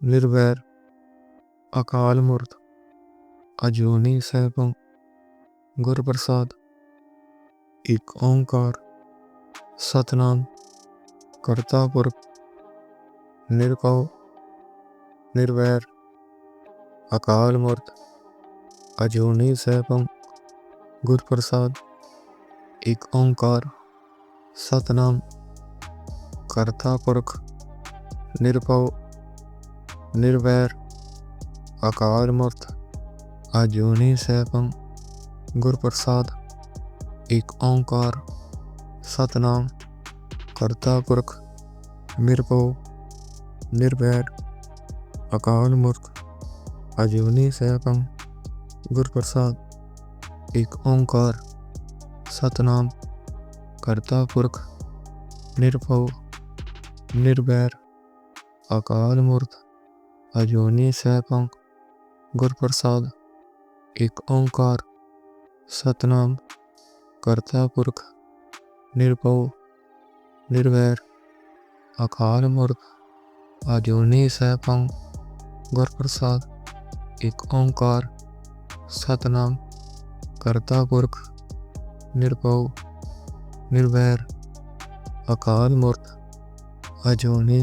ਨਿਰਵੈਰ, ਅਕਾਲ ਮੂਰਤ, ਅਜੂਨੀ ਸੈਭੰ ਗੁਰ ਪ੍ਰਸਾਦ ਇੱਕ ਓੰਕਾਰ, ਸਤਨਾਮ ਕਰਤਾ ਪੁਰਖ ਨਿਰਭਉ ਨਿਰਵੈਰ, ਅਕਾਲ ਮੂਰਤ, ਅਜੂਨੀ ਸੈਭੰ ਗੁਰ ਪ੍ਰਸਾਦ ਇੱਕ ਓੰਕਾਰ, ਸਤਨਾਮ ਕਰਤਾ ਪੁਰਖ ਨਿਰਭਉ ਨਿਰਵੈਰ, ਅਕਾਲ ਮੂਰਤ ਅਜੂਨੀ ਸੈਭੰ ਗੁਰ ਪ੍ਰਸਾਦ ਇੱਕ ਓੰਕਾਰ, ਸਤਨਾਮ, ਕਰਤਾ ਪੁਰਖ, ਨਿਰਭਉ, ਨਿਰਵੈਰ, ਅਕਾਲ ਮੂਰਤ ਅਜੂਨੀ ਸੈਭੰ ਗੁਰ ਪ੍ਰਸਾਦ ਇੱਕ ਓੰਕਾਰ, ਸਤਨਾਮ, ਕਰਤਾ ਪੁਰਖ, ਨਿਰਭਉ, ਨਿਰਵੈਰ, ਅਕਾਲ ਮੂਰਤ ਅਜੂਨੀ ਸੈਭੰ ਗੁਰ ਪ੍ਰਸਾਦ ਇੱਕ ਓੰਕਾਰ ਸਤਨਾਮ ਕਰਤਾ ਪੁਰਖ ਨਿਰਭਉ ਨਿਰਵੈਰ ਅਕਾਲ ਮੂਰਤ ਅਜੂਨੀ ਸੈਭੰ ਗੁਰ ਪ੍ਰਸਾਦ ਇੱਕ ਓੰਕਾਰ ਸਤਨਾਮ ਕਰਤਾ ਪੁਰਖ ਨਿਰਭਉ ਨਿਰਵੈਰ ਅਕਾਲ ਮੂਰਤ ਅਜੂਨੀ